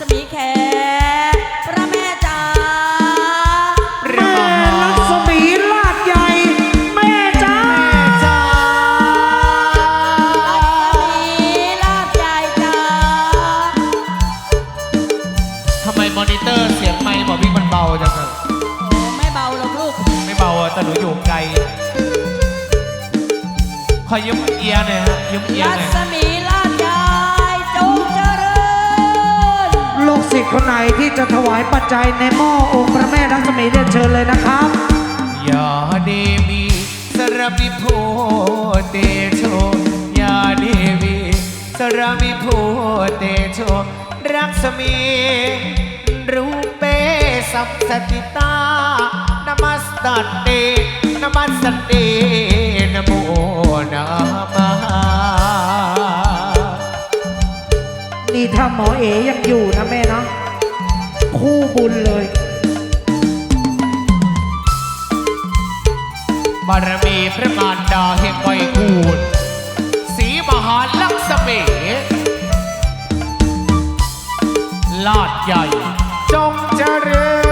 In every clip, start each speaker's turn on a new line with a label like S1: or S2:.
S1: ษมีแขพระแม่จ๋า
S2: แม่ลักษมีลาดใหญ่ แม่จ้า
S1: มีลาบใหญ่จ๋า
S3: ทำไมมอนิเตอร์เสียงไมค์บอกพี่มันเบาจังอะ
S1: โอ้ไม่เบาหรอกลูก
S3: ไม่เบาอะแต่หนูอยู่ไกล ขอยืมเอียร์หน่อยฮะยืมเอียร์
S1: รั
S3: หน่อย
S1: ศมี
S2: คนไหนที่จะถวายปัจจัยในหม้อองค์พระแม่ลักษมีเรียนเชิญเลยนะครับ
S3: ยาเดวีสรบิโพเตโชยาเดวีสรบิโพเตโชรักษมีรูเปสัพสติตานมัสตัดเตนมัสตัดเตนะโมนะมหา
S2: นี่ถ้าหมอเอยังอยู่นะแม่นะ คู่บุญเลย
S3: บารมีพระมารดาแห่งไวยกูณสีมหาลักษมีลาดใหญ่ จงเจริญ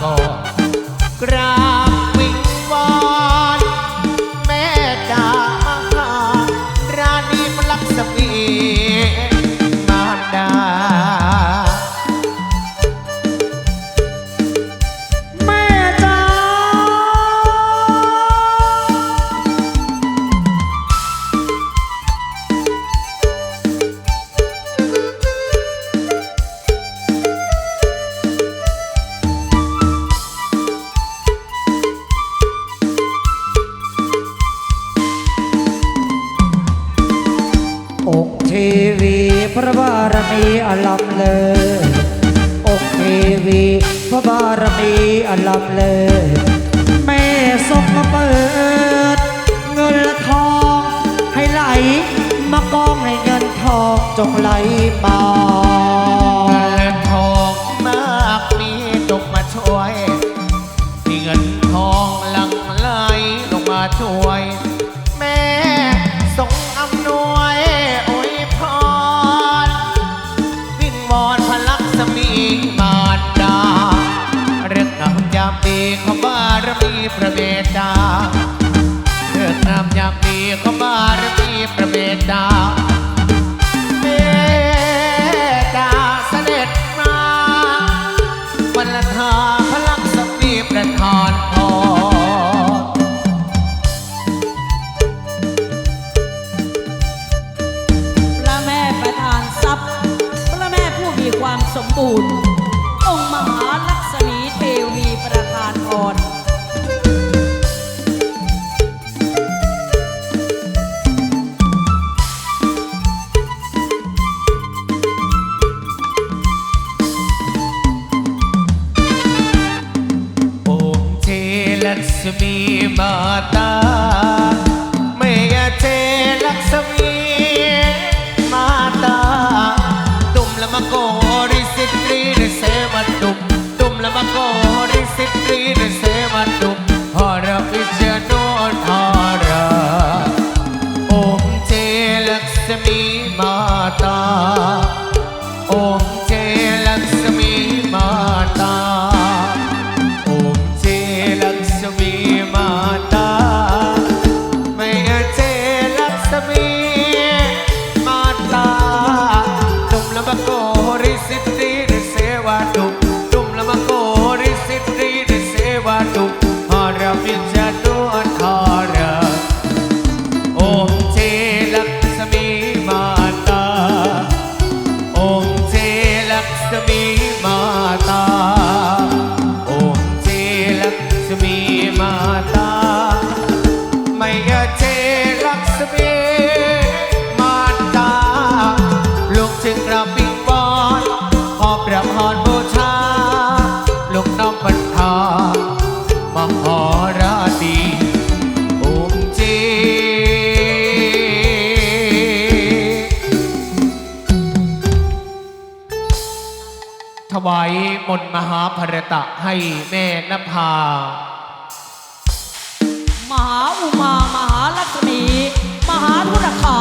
S3: ง จ
S2: งไหลมา
S3: วันละทาพลักษมีประธานพร
S1: พระแม่ประธานทรัพย์ พระแม่ผู้มีความสมบูรณ์ มน
S3: ต์มหาภรตะให้แม่นภา
S1: มหาอุมามหาลักษมี มหาธุรคา